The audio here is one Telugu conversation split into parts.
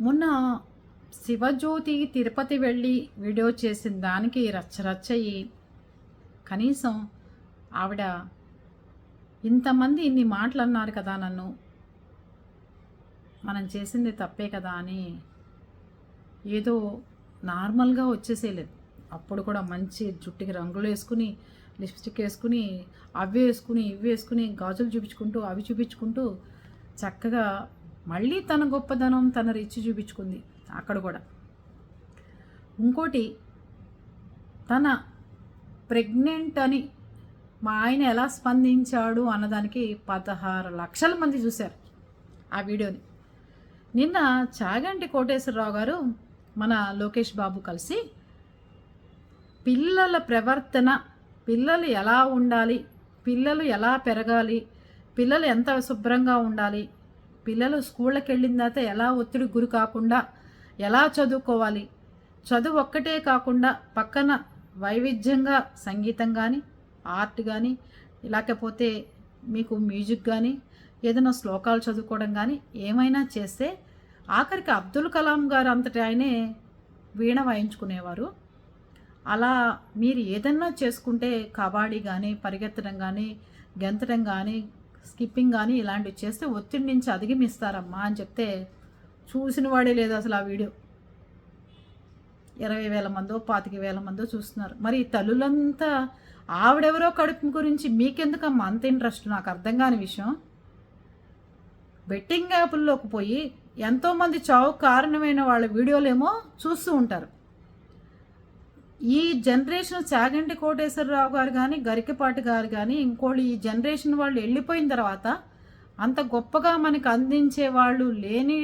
మొన్న శివజ్యోతి తిరుపతి వెళ్ళి వీడియో చేసిన దానికి రచ్చరచ్చయి కనీసం ఆవిడ ఇంతమంది ఇన్ని మాటలు అన్నారు కదా నన్ను. మనం చేసింది తప్పే కదా అని ఏదో నార్మల్గా వచ్చేసేయలేదు అప్పుడు కూడా మంచి జుట్టుకి రంగులు వేసుకుని లిప్స్టిక్ వేసుకుని అవి వేసుకుని ఇవి వేసుకుని గాజులు చూపించుకుంటూ అవి చూపించుకుంటూ చక్కగా మళ్ళీ తన గొప్పదనం తన రిచ్ చూపించుకుంది అక్కడ కూడా. ఇంకోటి తన ప్రెగ్నెంట్ అని మా ఆయన ఎలా స్పందించాడు అన్నదానికి పదహారు లక్షల మంది చూశారు ఆ వీడియోని. నిన్న చాగంటి కోటేశ్వరరావు గారు మన లోకేష్ బాబు కలిసి పిల్లల ప్రవర్తన పిల్లలు ఎలా ఉండాలి పిల్లలు ఎలా పెరగాలి పిల్లలు ఎంత శుభ్రంగా ఉండాలి పిల్లలు స్కూళ్ళకి వెళ్ళిన తర్వాత ఎలా ఒత్తిడి గురి కాకుండా ఎలా చదువుకోవాలి? చదువు ఒక్కటే కాకుండా పక్కన వైవిధ్యంగా సంగీతం కానీ ఆర్ట్ కానీ లేకపోతే మీకు మ్యూజిక్ కానీ ఏదైనా శ్లోకాలు చదువుకోవడం కానీ ఏమైనా చేస్తే ఆఖరికి అబ్దుల్ కలాం గారు అంతటి ఆయనే వీణ వాయించుకునేవారు. అలా మీరు ఏదన్నా చేసుకుంటే కబాడీ కానీ పరిగెత్తడం కానీ గెంతడం కానీ స్కిప్పింగ్ కానీ ఇలాంటివి చేస్తే ఒత్తిడి నుంచి అధిగమిస్తారమ్మా అని చెప్తే చూసిన వాడే లేదు అసలు ఆ వీడియో. ఇరవై వేల మందో పాతిక వేల మందో చూస్తున్నారు. మరి తల్లులంతా ఆవిడెవరో కడుపు గురించి మీకెందుకమ్మా అంత ఇంట్రెస్ట్? నాకు అర్థం కాని విషయం. బెట్టింగ్ యాప్ల్లోకి పోయి ఎంతోమంది చావు కారణమైన వాళ్ళ వీడియోలేమో చూస్తూ ఉంటారు. ఈ జనరేషన్ చాగంటి కోటేశ్వరరావు గారు కానీ గరికపాటి గారు కానీ ఇంకోళ్ళు ఈ జనరేషన్ వాళ్ళు వెళ్ళిపోయిన తర్వాత అంత గొప్పగా మనకు అందించే వాళ్ళు లేని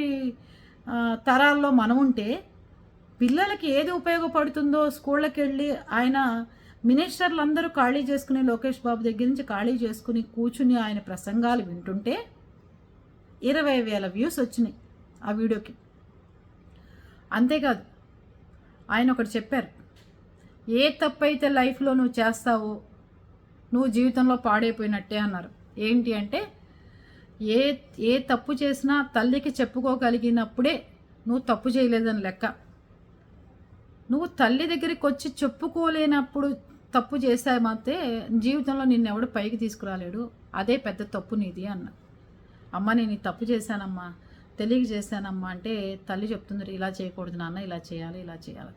తరాల్లో మనం ఉంటే పిల్లలకి ఏది ఉపయోగపడుతుందో స్కూళ్ళకి వెళ్ళి ఆయన మినిస్టర్లు అందరూ ఖాళీ చేసుకుని లోకేష్ బాబు దగ్గర నుంచి ఖాళీ చేసుకుని కూర్చుని ఆయన ప్రసంగాలు వింటుంటే ఇరవై వేల వ్యూస్ వచ్చినాయి ఆ వీడియోకి. అంతేకాదు ఆయన ఒకటి చెప్పారు ఏ తప్పు అయితే లైఫ్లో నువ్వు చేస్తావో నువ్వు జీవితంలో పాడైపోయినట్టే అన్నారు. ఏంటి అంటే ఏ ఏ తప్పు చేసినా తల్లికి చెప్పుకోగలిగినప్పుడే నువ్వు తప్పు చేయలేదని లెక్క. నువ్వు తల్లి దగ్గరికి వచ్చి చెప్పుకోలేనప్పుడు తప్పు చేసామంతే జీవితంలో నిన్ను ఎవడు పైకి తీసుకురాలేడు. అదే పెద్ద తప్పు నీది అన్న. అమ్మ నేను ఈ తప్పు చేశానమ్మా తెలియక చేశానమ్మా అంటే తల్లి చెప్తుంది ఇలా చేయకూడదు నాన్న ఇలా చేయాలి ఇలా చేయాలి.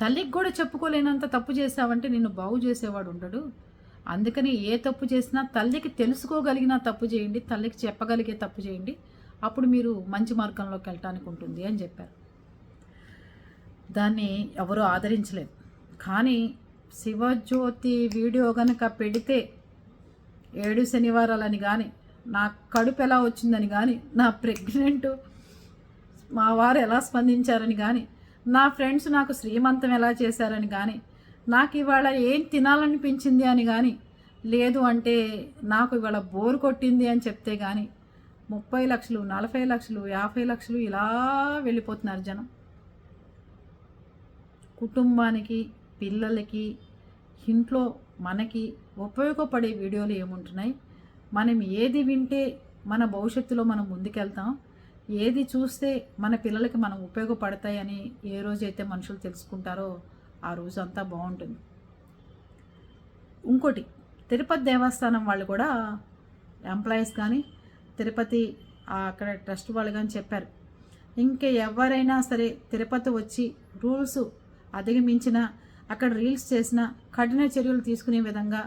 తల్లికి కూడా చెప్పుకోలేనంత తప్పు చేసావంటే నిన్ను బాగు చేసేవాడు ఉండడు. అందుకని ఏ తప్పు చేసినా తల్లికి తెలుసుకోగలిగిన తప్పు చేయండి తల్లికి చెప్పగలిగే తప్పు చేయండి. అప్పుడు మీరు మంచి మార్గంలోకి వెళ్ళటానికి ఉంటుంది అని చెప్పారు. దాన్ని ఎవరూ ఆదరించలేదు. కానీ శివజ్యోతి వీడియో కనుక పెడితే ఏడు శనివారాలని కానీ నా కడుపు ఎలా వచ్చిందని కానీ నా ప్రెగ్నెంట్ మా వారు ఎలా స్పందించారని కానీ నా ఫ్రెండ్స్ నాకు శ్రీమంతం ఎలా చేశారని కానీ నాకు ఇవాళ ఏం తినాలనిపించింది అని కానీ లేదు అంటే నాకు ఇవాళ బోర్ కొట్టింది అని చెప్తే కానీ ముప్పై లక్షలు నలభై లక్షలు యాభై లక్షలు ఇలా వెళ్ళిపోతున్నారు జనం. కుటుంబానికి పిల్లలకి ఇంట్లో మనకి ఉపయోగపడే వీడియోలు ఏముంటున్నాయి? మనం ఏది వింటే మన భవిష్యత్తులో మనం ముందుకెళ్తాం. ఏది చూస్తే మన పిల్లలకి మనం ఉపయోగపడతాయని ఏ రోజైతే మనుషులు తెలుసుకుంటారో ఆ రోజు అంతా బాగుంటుంది. ఇంకోటి తిరుపతి దేవస్థానం వాళ్ళు కూడా ఎంప్లాయీస్ కానీ తిరుపతి అక్కడ ట్రస్ట్ వాళ్ళు కానీ చెప్పారు. ఇంకా ఎవరైనా సరే తిరుపతి వచ్చి రూల్స్ అధిగమించిన అక్కడ రీల్స్ చేసిన కఠిన చర్యలు తీసుకునే విధంగా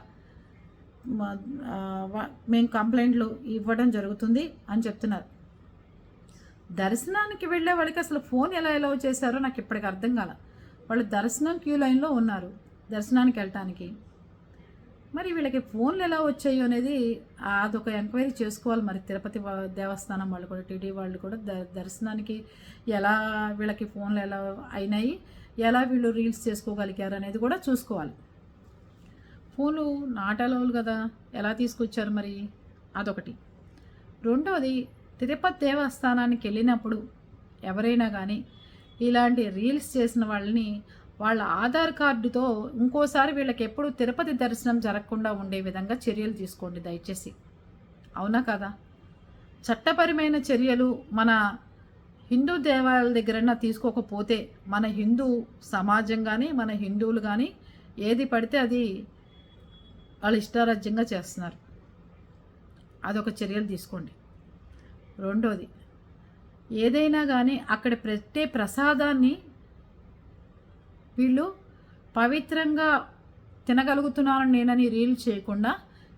మేము కంప్లైంట్లు ఇవ్వడం జరుగుతుంది అని చెప్తున్నారు. దర్శనానికి వెళ్ళే వాళ్ళకి అసలు ఫోన్ ఎలా ఎలా చేశారో నాకు ఇప్పటికి అర్థం కాల. వాళ్ళు దర్శనం క్యూ లైన్లో ఉన్నారు దర్శనానికి వెళ్ళటానికి. మరి వీళ్ళకి ఫోన్లు ఎలా వచ్చాయో అనేది అదొక ఎంక్వైరీ చేసుకోవాలి మరి. తిరుపతి దేవస్థానం వాళ్ళు కూడా టీడీ వాళ్ళు కూడా ద దర్శనానికి ఎలా వీళ్ళకి ఫోన్లు ఎలా అయినాయి ఎలా వీళ్ళు రీల్స్ చేసుకోగలిగారు అనేది కూడా చూసుకోవాలి. ఫోన్లు నాటలవులు కదా ఎలా తీసుకొచ్చారు మరి? అదొకటి. రెండవది తిరుపతి దేవస్థానానికి వెళ్ళినప్పుడు ఎవరైనా కానీ ఇలాంటి రీల్స్ చేసిన వాళ్ళని వాళ్ళ ఆధార్ కార్డుతో ఇంకోసారి వీళ్ళకి ఎప్పుడు తిరుపతి దర్శనం జరగకుండా ఉండే విధంగా చర్యలు తీసుకోండి దయచేసి. అవునా కదా? చట్టపరమైన చర్యలు మన హిందూ దేవాలయాల దగ్గరైనా తీసుకోకపోతే మన హిందూ సమాజం కానీ మన హిందువులు కానీ ఏది పడితే అది వాళ్ళు ఇష్టారాజ్యంగా చేస్తున్నారు. అదొక చర్యలు తీసుకోండి. రెండోది ఏదైనా కానీ అక్కడ పెట్టే ప్రసాదాన్ని వీళ్ళు పవిత్రంగా తినగలుగుతున్నాను నేనని రీల్ చేయకుండా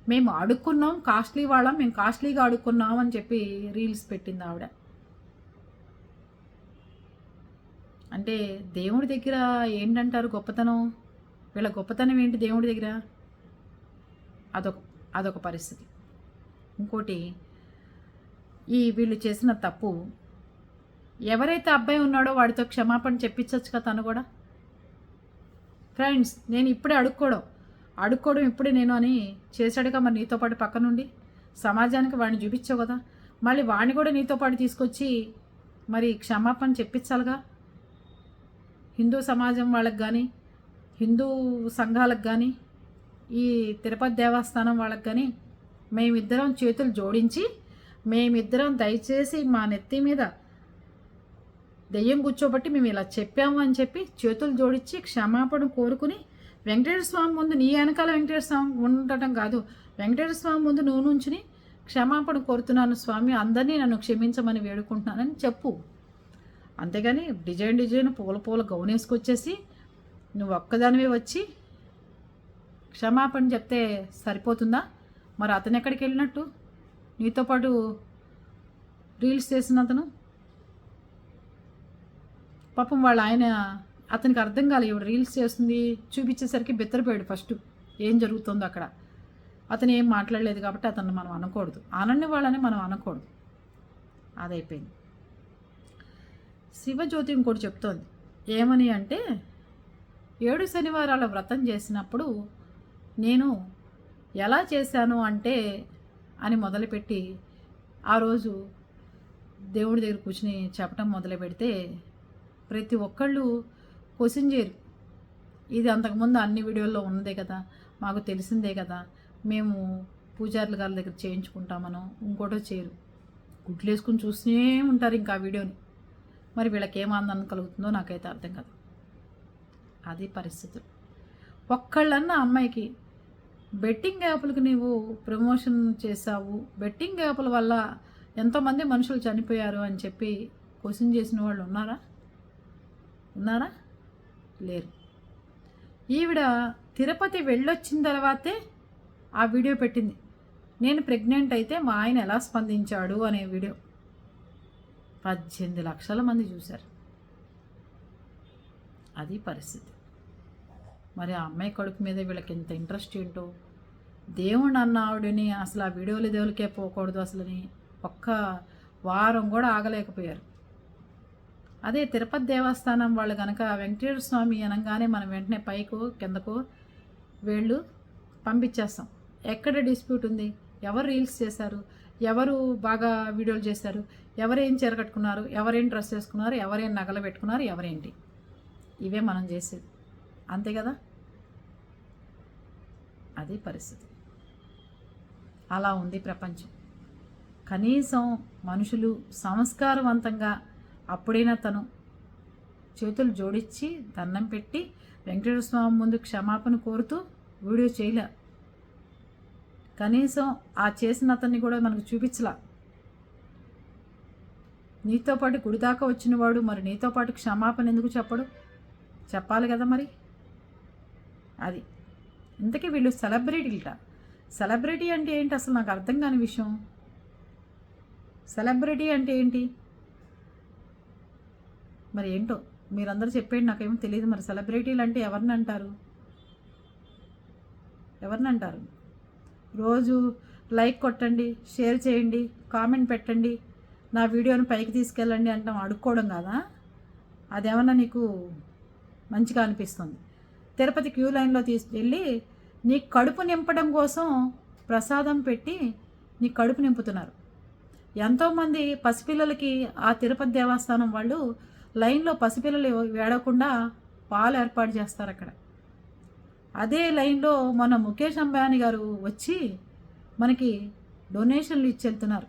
మేము అడుక్కున్నాం కాస్ట్లీ వాళ్ళం మేము కాస్ట్లీగా అడుక్కున్నాం అని చెప్పి రీల్స్ పెట్టింది ఆవిడ. అంటే దేవుడి దగ్గర ఏంటంటారు గొప్పతనం? వీళ్ళ గొప్పతనం ఏంటి దేవుడి దగ్గర? అదొక అదొక పరిస్థితి. ఇంకోటి ఈ వీళ్ళు చేసిన తప్పు. ఎవరైతే అబ్బాయి ఉన్నాడో వాడితో క్షమాపణ చెప్పించవచ్చు కదా తను కూడా? ఫ్రెండ్స్ నేను ఇప్పుడే అడుక్కోవడం. అడుక్కోవడం ఇప్పుడే నేను అని చేశాడుగా మరి నీతో పాటు పక్క నుండి? సమాజానికి వాడిని చూపించావు కదా. మళ్ళీ వాడిని కూడా నీతో పాటు తీసుకొచ్చి మరి క్షమాపణ చెప్పించాలిగా? హిందూ సమాజం వాళ్ళకి కానీ హిందూ సంఘాలకు కానీ ఈ తిరుపతి దేవస్థానం వాళ్ళకి కానీ మేమిద్దరం చేతులు జోడించి మేమిద్దరం దయచేసి మా నెత్తి మీద దెయ్యం కూర్చోబట్టి మేము ఇలా చెప్పాము అని చెప్పి చేతులు జోడించి క్షమాపణ కోరుకుని వెంకటేశ్వర స్వామి ముందు నీ వెనకాల వెంకటేశ్వర స్వామి ఉండటం కాదు. వెంకటేశ్వర స్వామి ముందు నువ్వు నుంచుని క్షమాపణ కోరుతున్నాను స్వామి. అందరినీ నన్ను క్షమించమని వేడుకుంటున్నానని చెప్పు. అంతేగాని డిజైన్ డిజైన్ పూల పూల గౌనేసుకొచ్చేసి నువ్వు ఒక్కదానివే వచ్చి క్షమాపణ చెప్తే సరిపోతుందా? మరి అతను ఎక్కడికి వెళ్ళినట్టు? నీతో పాటు రీల్స్ చేసిన అతను పాపం వాళ్ళ ఆయన అతనికి అర్థం కాలేదు ఇవి రీల్స్ చేస్తుంది చూపించేసరికి బెత్తరపోయాడు ఫస్ట్. ఏం జరుగుతుందో అక్కడ. అతను ఏం మాట్లాడలేదు కాబట్టి అతన్ని మనం అనకూడదు. ఆనండి వాళ్ళని మనం అనకూడదు. అదైపోయింది. శివజ్యోతి ఇంకోటి చెప్తోంది. ఏమని అంటే ఏడు శనివారాల వ్రతం చేసినప్పుడు నేను ఎలా చేశాను అంటే అని మొదలుపెట్టి ఆ రోజు దేవుడి దగ్గర కూర్చుని చెప్పటం మొదలు పెడితే ప్రతి ఒక్కళ్ళు క్వశ్చన్ చేయరు. ఇది అంతకుముందు అన్ని వీడియోల్లో ఉన్నదే కదా మాకు తెలిసిందే కదా మేము పూజారుల గారి దగ్గర చేయించుకుంటామనో ఇంకోటో చేయరు. గుడ్లు వేసుకుని చూస్తూనే ఉంటారు ఇంకా ఆ వీడియోని. మరి వీళ్ళకి ఏం ఆనందం కలుగుతుందో నాకైతే అర్థం కాదు. అది పరిస్థితులు ఒక్కళ్ళన్న అమ్మాయికి బెట్టింగ్ యాప్లకు నీవు ప్రమోషన్ చేసావు బెట్టింగ్ యాప్ల వల్ల ఎంతోమంది మనుషులు చనిపోయారు అని చెప్పి క్వశ్చన్ చేసిన వాళ్ళు ఉన్నారా? ఉన్నారా? లేరు. ఈవిడ తిరుపతి వెళ్ళొచ్చిన తర్వాతే ఆ వీడియో పెట్టింది. నేను ప్రెగ్నెంట్ అయితే మా ఆయన ఎలా స్పందించాడు అనే వీడియో. పద్దెనిమిది లక్షల మంది చూశారు. అది పరిస్థితి. మరి ఆ అమ్మాయి కొడుకు మీద వీళ్ళకి ఇంత ఇంట్రెస్ట్ ఏంటో? దేవుడు అన్న ఆవిడని అసలు ఆ వీడియోలు దేవులకే పోకూడదు అసలని ఒక్క వారం కూడా ఆగలేకపోయారు. అదే తిరుపతి దేవస్థానం వాళ్ళు కనుక వెంకటేశ్వర స్వామి అనగానే మనం వెంటనే పైకు కిందకు వీళ్ళు పంపించేస్తాం. ఎక్కడ డిస్ప్యూట్ ఉంది? ఎవరు రీల్స్ చేశారు? ఎవరు బాగా వీడియోలు చేశారు? ఎవరేం చీర కట్టుకున్నారు? ఎవరేం డ్రెస్ వేసుకున్నారు? ఎవరేం నగలు పెట్టుకున్నారు? ఎవరేంటి? ఇవే మనం చేసేది. అంతే కదా? అది పరిస్థితి. అలా ఉంది ప్రపంచం. కనీసం మనుషులు సంస్కారవంతంగా అప్పుడైనా తను చేతులు జోడించి దండం పెట్టి వెంకటేశ్వర స్వామి ముందు క్షమాపణ కోరుతూ వీడియో చేయలే. కనీసం ఆ చేసిన అతన్ని కూడా మనకు చూపించలా. నీతో పాటు గుడి దాకా వచ్చినవాడు మరి నీతో పాటు క్షమాపణ ఎందుకు చెప్పడు? చెప్పాలి కదా మరి? అది. ఇంతకీ వీళ్ళు సెలబ్రిటీలట. సెలబ్రిటీ అంటే ఏంటి అసలు నాకు అర్థం కాని విషయం? సెలబ్రిటీ అంటే ఏంటి? మరి ఏంటో? మీరందరూ చెప్పేది నాకేమో తెలియదు మరి సెలబ్రిటీలు అంటే ఎవరిని అంటారు? ఎవరిని అంటారు? రోజు లైక్ కొట్టండి షేర్ చేయండి కామెంట్ పెట్టండి. నా వీడియోని పైకి తీసుకెళ్ళండి అంటాం అడుక్కోవడం కాదా? అదేమన్నా నీకు మంచిగా అనిపిస్తుంది? తిరుపతి క్యూ లైన్లో తీసుకెళ్ళి నీ కడుపు నింపడం కోసం ప్రసాదం పెట్టి నీ కడుపు నింపుతున్నారు. ఎంతోమంది పసిపిల్లలకి ఆ తిరుపతి దేవస్థానం వాళ్ళు లైన్లో పసిపిల్లలు వేడకుండా పాలు ఏర్పాటు చేస్తారు అక్కడ. అదే లైన్లో మన ముఖేష్ అంబానీ గారు వచ్చి మనకి డొనేషన్లు ఇచ్చెళ్తున్నారు.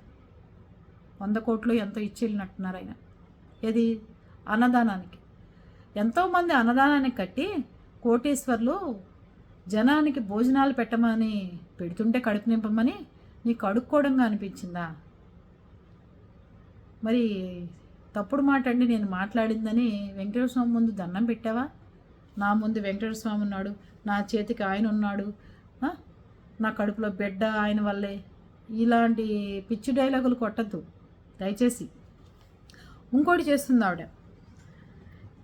వంద కోట్లు ఎంతో ఇచ్చెళ్ళినట్టున్నారు ఆయన. ఏది? అన్నదానానికి. ఎంతోమంది అన్నదానానికి కట్టి కోటేశ్వర్లు జనానికి భోజనాలు పెట్టమని పెడుతుంటే కడుపు నింపమని నీకు అడుక్కోవడంగా అనిపించిందా? మరి తప్పుడు మాట అండి నేను మాట్లాడిందని వెంకటేశ్వర స్వామి ముందు దండం పెట్టావా? నా ముందు వెంకటేశ్వర స్వామి ఉన్నాడు నా చేతికి ఆయన ఉన్నాడు నా కడుపులో బిడ్డ ఆయన వల్లే. ఇలాంటి పిచ్చి డైలాగులు కొట్టద్దు దయచేసి. ఇంకోటి చేస్తుంది ఆవిడ.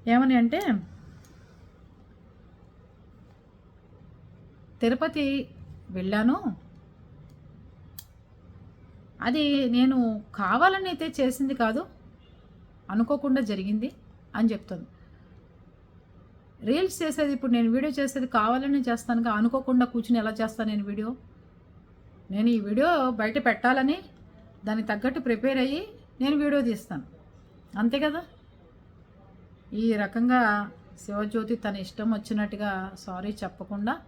ఏమని అంటే తిరుపతి వెళ్ళాను. అది నేను కావాలని అయితే చేసింది కాదు అనుకోకుండా జరిగింది అని చెప్తుంది. రీల్స్ చేసేది ఇప్పుడు నేను వీడియో చేసేది కావాలని చేస్తాను అనుకోకుండా కూర్చుని ఎలా చేస్తాను నేను వీడియో? నేను ఈ వీడియో బయట పెట్టాలని దానికి తగ్గట్టు ప్రిపేర్ అయ్యి నేను వీడియో తీస్తాను. అంతే కదా? ఈ రకంగా శివజ్యోతి తన ఇష్టం వచ్చినట్టుగా సారీ చెప్పకుండా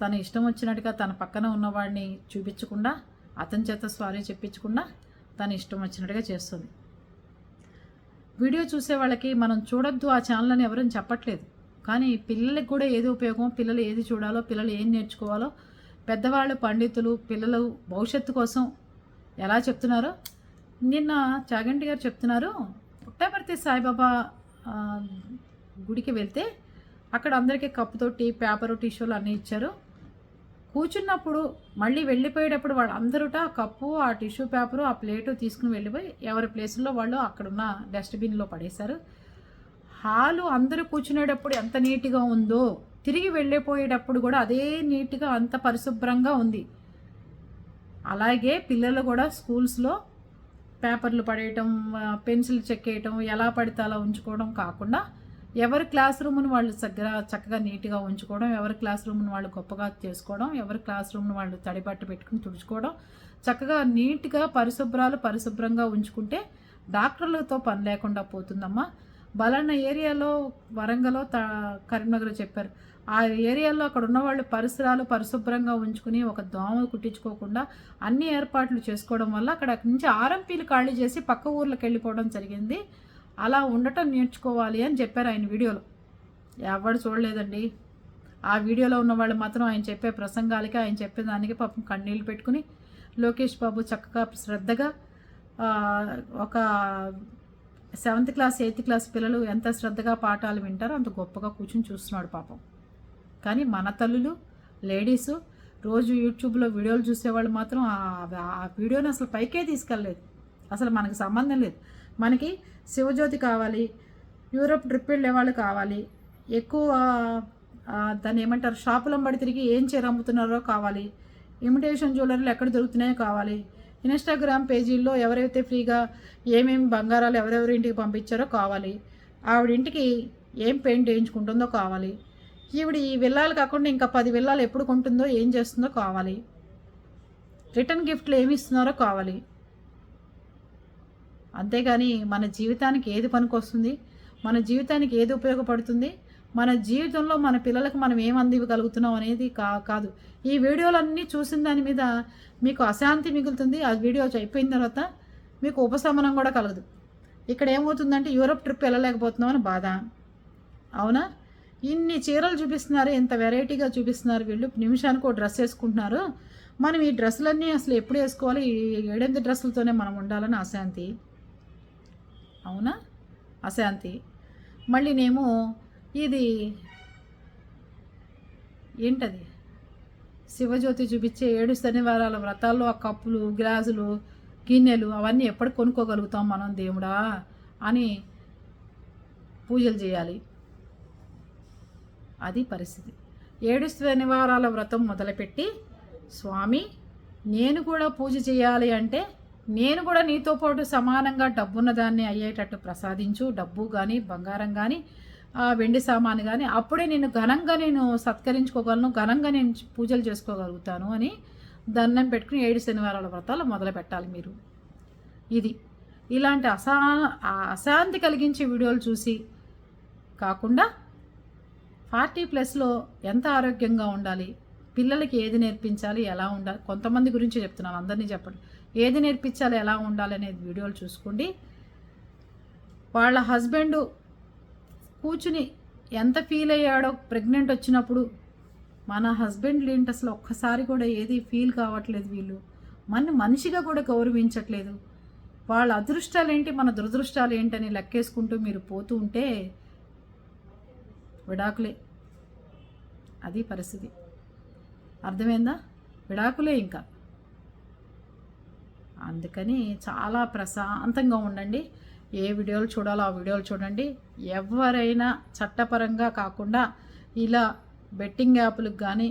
తన ఇష్టం వచ్చినట్టుగా తన పక్కన ఉన్నవాడిని చూపించకుండా అతని చేత స్వారీ చెప్పించకుండా తన ఇష్టం వచ్చినట్టుగా చేస్తుంది. వీడియో చూసే వాళ్ళకి మనం చూడొద్దు ఆ ఛానల్ అని ఎవరూ చెప్పట్లేదు. కానీ పిల్లలకి కూడా ఏది ఉపయోగం పిల్లలు ఏది చూడాలో పిల్లలు ఏం నేర్చుకోవాలో పెద్దవాళ్ళు పండితులు పిల్లలు భవిష్యత్తు కోసం ఎలా చెప్తున్నారో నిన్న చాగంటి గారు చెప్తున్నారు. పుట్టపర్తి సాయిబాబా గుడికి వెళ్తే అక్కడ అందరికీ కప్పుతోటి పేపరు టిష్యూలు అన్నీ ఇచ్చారు. కూర్చున్నప్పుడు మళ్ళీ వెళ్ళిపోయేటప్పుడు వాళ్ళు అందరూట కప్పు ఆ టిష్యూ పేపరు ఆ ప్లేటు తీసుకుని వెళ్ళిపోయి ఎవరి ప్లేసుల్లో వాళ్ళు అక్కడున్న డస్ట్బిన్లో పడేశారు. హాలు అందరూ కూర్చునేటప్పుడు ఎంత నీట్గా ఉందో తిరిగి వెళ్ళిపోయేటప్పుడు కూడా అదే నీట్గా అంత పరిశుభ్రంగా ఉంది. అలాగే పిల్లలు కూడా స్కూల్స్లో పేపర్లు పడేయటం పెన్సిల్ చెక్కేయటం ఎలా పడితే అలా ఉంచుకోవడం కాకుండా ఎవరి క్లాస్ రూమ్ను వాళ్ళు చక్కగా చక్కగా నీట్గా ఉంచుకోవడం ఎవరి క్లాస్ రూమ్ను వాళ్ళు గొప్పగా చేసుకోవడం ఎవరి క్లాస్ రూమ్ను వాళ్ళు తడిబట్ట పెట్టుకుని తుడుచుకోవడం చక్కగా నీట్గా పరిశుభ్రాలు పరిశుభ్రంగా ఉంచుకుంటే డాక్టర్లతో పని లేకుండా పోతుందమ్మా. బలన్న ఏరియాలో వరంగల్లో త కరీంనగర్ చెప్పారు. ఆ ఏరియాలో అక్కడ ఉన్న వాళ్ళు పరిసరాలు పరిశుభ్రంగా ఉంచుకుని ఒక దోమ కుట్టించుకోకుండా అన్ని ఏర్పాట్లు చేసుకోవడం వల్ల అక్కడ నుంచి ఆర్ఎంపీలు ఖాళీ చేసి పక్క ఊర్లకు వెళ్ళిపోవడం జరిగింది. అలా ఉండటం నేర్చుకోవాలి అని చెప్పారు ఆయన వీడియోలో. ఎవడు చూడలేదండి. ఆ వీడియోలో ఉన్న వాళ్ళు మాత్రం ఆయన చెప్పే ప్రసంగాలకి ఆయన చెప్పే దానికి పాపం కన్నీళ్ళు పెట్టుకుని లోకేష్ బాబు చక్కగా శ్రద్ధగా ఒక సెవెంత్ క్లాస్ ఎయిత్ క్లాస్ పిల్లలు ఎంత శ్రద్ధగా పాఠాలు వింటారో అంత గొప్పగా కూర్చుని చూస్తున్నాడు పాపం. కానీ మన తల్లులు లేడీసు రోజు యూట్యూబ్లో వీడియోలు చూసేవాళ్ళు మాత్రం ఆ- వీడియోని అసలు పైకే తీసుకెళ్ళలేదు. అసలు మనకు సంబంధం లేదు. మనకి శివజ్యోతి కావాలి యూరోప్ ట్రిప్ వెళ్ళే వాళ్ళు కావాలి ఎక్కువ దాన్ని ఏమంటారు షాపులంబడి తిరిగి ఏం చీర అమ్ముతున్నారో కావాలి ఇమిటేషన్ జ్యువెలరీలు ఎక్కడ దొరుకుతున్నాయో కావాలి ఇన్స్టాగ్రామ్ పేజీల్లో ఎవరైతే ఫ్రీగా ఏమేమి బంగారాలు ఎవరెవరి ఇంటికి పంపించారో కావాలి ఆవిడ ఇంటికి ఏం పెయింట్ వేయించుకుంటుందో కావాలి ఈవిడ ఈ విల్లాలు కాకుండా ఇంకా పది విల్లాలు ఎప్పుడు కొంటుందో ఏం చేస్తుందో కావాలి రిటర్న్ గిఫ్ట్లు ఏమి ఇస్తున్నారో కావాలి అంతేగాని మన జీవితానికి ఏది పనికొస్తుంది? మన జీవితానికి ఏది ఉపయోగపడుతుంది? మన జీవితంలో మన పిల్లలకు మనం ఏం అందివ్వగలుగుతున్నాం అనేది కా కాదు. ఈ వీడియోలన్నీ చూసిన దాని మీద మీకు అశాంతి మిగులుతుంది. ఆ వీడియో అయిపోయిన తర్వాత మీకు ఉపశమనం కూడా కలగదు. ఇక్కడ ఏమవుతుందంటే యూరప్ ట్రిప్ వెళ్ళలేకపోతున్నాం అని బాధ. అవునా? ఇన్ని చీరలు చూపిస్తున్నారు ఇంత వెరైటీగా చూపిస్తున్నారు వీళ్ళు. నిమిషానికి ఒక డ్రెస్ వేసుకుంటున్నారు. మనం ఈ డ్రెస్సులన్నీ అసలు ఎప్పుడు వేసుకోవాలి? ఈ ఏడెనిమిది డ్రెస్సులతోనే మనం ఉండాలని అశాంతి. అవునా? అశాంతి. మళ్ళీనేమో ఇది ఏంటది? శివజ్యోతి చూపించే ఏడు శనివారాల వ్రతాల్లో ఆ కప్పులు గ్లాసులు గిన్నెలు అవన్నీ ఎప్పుడు కొనుక్కోగలుగుతాం మనం దేవుడా? అని పూజలు చేయాలి. అది పరిస్థితి. ఏడు శనివారాల వ్రతం మొదలుపెట్టి స్వామి నేను కూడా పూజ చేయాలి అంటే నేను కూడా నీతో పాటు సమానంగా డబ్బున్న దాన్ని అయ్యేటట్టు ప్రసాదించు డబ్బు కానీ బంగారం కానీ వెండి సామాను కానీ అప్పుడే నేను ఘనంగా నేను సత్కరించుకోగలను ఘనంగా నేను పూజలు చేసుకోగలుగుతాను అని దండం పెట్టుకుని ఏడు శనివారాల వ్రతాలు మొదలు పెట్టాలి మీరు. ఇది. ఇలాంటి అసా అశాంతి కలిగించే వీడియోలు చూసి కాకుండా ఫార్టీ ప్లస్లో ఎంత ఆరోగ్యంగా ఉండాలి పిల్లలకి ఏది నేర్పించాలి ఎలా ఉండాలి కొంతమంది గురించి చెప్తున్నాను అందరినీ చెప్పండి. ఏది నేర్పించాలి ఎలా ఉండాలి అనేది వీడియోలు చూసుకోండి. వాళ్ళ హస్బెండ్ కూర్చుని ఎంత ఫీల్ అయ్యాడో ప్రెగ్నెంట్ వచ్చినప్పుడు మన హస్బెండ్ ఏంటి అసలు ఒక్కసారి కూడా ఏది ఫీల్ కావట్లేదు వీళ్ళు. మన మనిషిగా కూడా గౌరవించట్లేదు. వాళ్ళ అదృష్టాలు ఏంటి మన దురదృష్టాలు ఏంటని లెక్కేసుకుంటూ మీరు పోతూ ఉంటే విడాకులే. అది పరిస్థితి. అర్థమైందా? విడాకులే ఇంకా. అందుకని చాలా ప్రశాంతంగా ఉండండి. ఏ వీడియోలు చూడాలో ఆ వీడియోలు చూడండి. ఎవరైనా చట్టపరంగా కాకుండా ఇలా బెట్టింగ్ యాప్లకు కానీ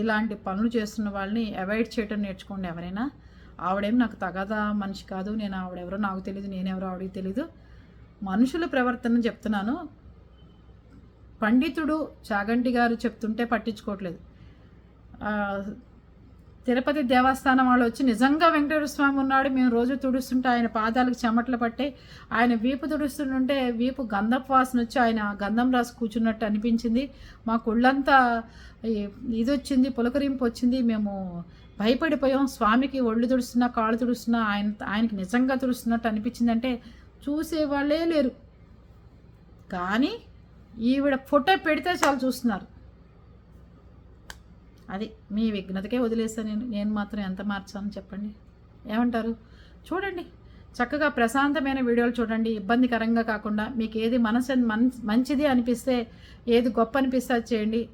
ఇలాంటి పనులు చేస్తున్న వాళ్ళని అవాయిడ్ చేయటం నేర్చుకోండి ఎవరైనా. ఆవిడేం నాకు తగదా మనిషి కాదు. నేను ఆవిడెవరో నాకు తెలియదు నేనెవరో ఆవిడకి తెలీదు. మనుషుల ప్రవర్తన చెప్తున్నాను. పండితుడు చాగంటి గారు చెప్తుంటే పట్టించుకోవట్లేదు. తిరుపతి దేవస్థానం వాళ్ళు వచ్చి నిజంగా వెంకటేశ్వర స్వామి ఉన్నాడు మేము రోజు తుడుస్తుంటే ఆయన పాదాలకు చెమటలు పట్టే ఆయన వీపు తుడుస్తుంటే వీపు గంధపు వాసన వచ్చి ఆయన గంధం రాసి కూర్చున్నట్టు అనిపించింది. మా కుళ్ళంతా ఇది వచ్చింది పులకరింపు వచ్చింది మేము భయపడిపోయాం. స్వామికి ఒళ్ళు తుడుస్తున్నా కాళ్ళు తుడుస్తున్నా ఆయన ఆయనకి నిజంగా తుడుస్తున్నట్టు అనిపించిందంటే చూసేవాళ్ళే లేరు. కానీ ఈవిడ ఫోటో పెడితే చాలు చూస్తున్నారు. అది మీ విఘ్నతకే వదిలేస్తాను నేను. నేను మాత్రం ఎంత మార్చాను చెప్పండి. ఏమంటారు? చూడండి. చక్కగా ప్రశాంతమైన వీడియోలు చూడండి. ఇబ్బందికరంగా కాకుండా మీకు ఏది మనసు మన్- మంచిది అనిపిస్తే ఏది గొప్ప అనిపిస్తే అది చేయండి.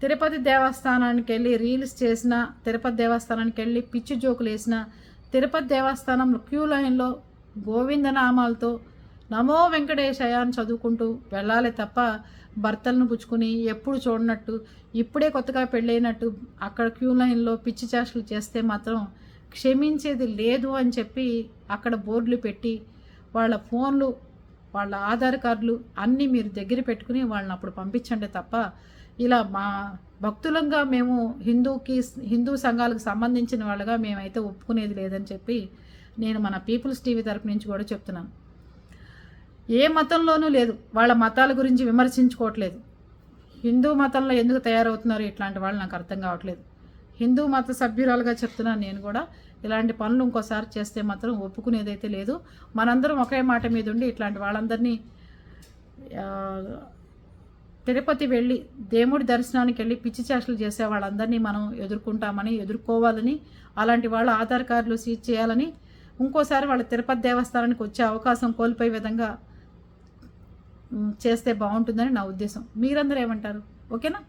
తిరుపతి దేవస్థానానికి వెళ్ళి రీల్స్ చేసిన తిరుపతి దేవస్థానానికి వెళ్ళి పిచ్చి జోకులు వేసిన తిరుపతి దేవస్థానంలో క్యూ లైన్లో గోవిందనామాలతో నమో వెంకటేశయ అని చదువుకుంటూ వెళ్ళాలి తప్ప భర్తలను పుచ్చుకుని ఎప్పుడు చూడనట్టు ఇప్పుడే కొత్తగా పెళ్ళైనట్టు అక్కడ క్యూ లైన్లో పిచ్చి చేష్టలు చేస్తే మాత్రం క్షమించేది లేదు అని చెప్పి అక్కడ బోర్డులు పెట్టి వాళ్ళ ఫోన్లు వాళ్ళ ఆధార్ కార్డులు అన్నీ మీరు దగ్గర పెట్టుకుని వాళ్ళని అప్పుడు పంపించండి తప్ప ఇలా మా భక్తులంగా మేము హిందూకి హిందూ సంఘాలకు సంబంధించిన వాళ్ళగా మేమైతే ఒప్పుకునేది లేదని చెప్పి నేను మన పీపుల్స్ టీవీ తరపు నుంచి కూడా చెప్తున్నాను. ఏ మతంలోనూ లేదు. వాళ్ళ మతాల గురించి విమర్శించుకోవట్లేదు. హిందూ మతంలో ఎందుకు తయారవుతున్నారు? ఇట్లాంటి వాళ్ళు నాకు అర్థం కావట్లేదు. హిందూ మత సభ్యురాలుగా చెప్తున్నాను నేను కూడా. ఇలాంటి పనులు ఇంకోసారి చేస్తే మాత్రం ఒప్పుకునేదైతే లేదు. మనందరం ఒకే మాట మీద ఉండి ఇట్లాంటి వాళ్ళందరినీ తిరుపతి వెళ్ళి దేవుడి దర్శనానికి వెళ్ళి పిచ్చి చేష్టలు చేసే వాళ్ళందరినీ మనం ఎదుర్కొంటామని ఎదుర్కోవాలని అలాంటి వాళ్ళ ఆధార్ కార్డులు సీజ్ చేయాలని ఇంకోసారి వాళ్ళ తిరుపతి దేవస్థానానికి వచ్చే అవకాశం కోల్పోయే విధంగా చేస్తే బాగుంటుందని నా ఉద్దేశం. మీరందరూ ఏమంటారు? ఓకేనా?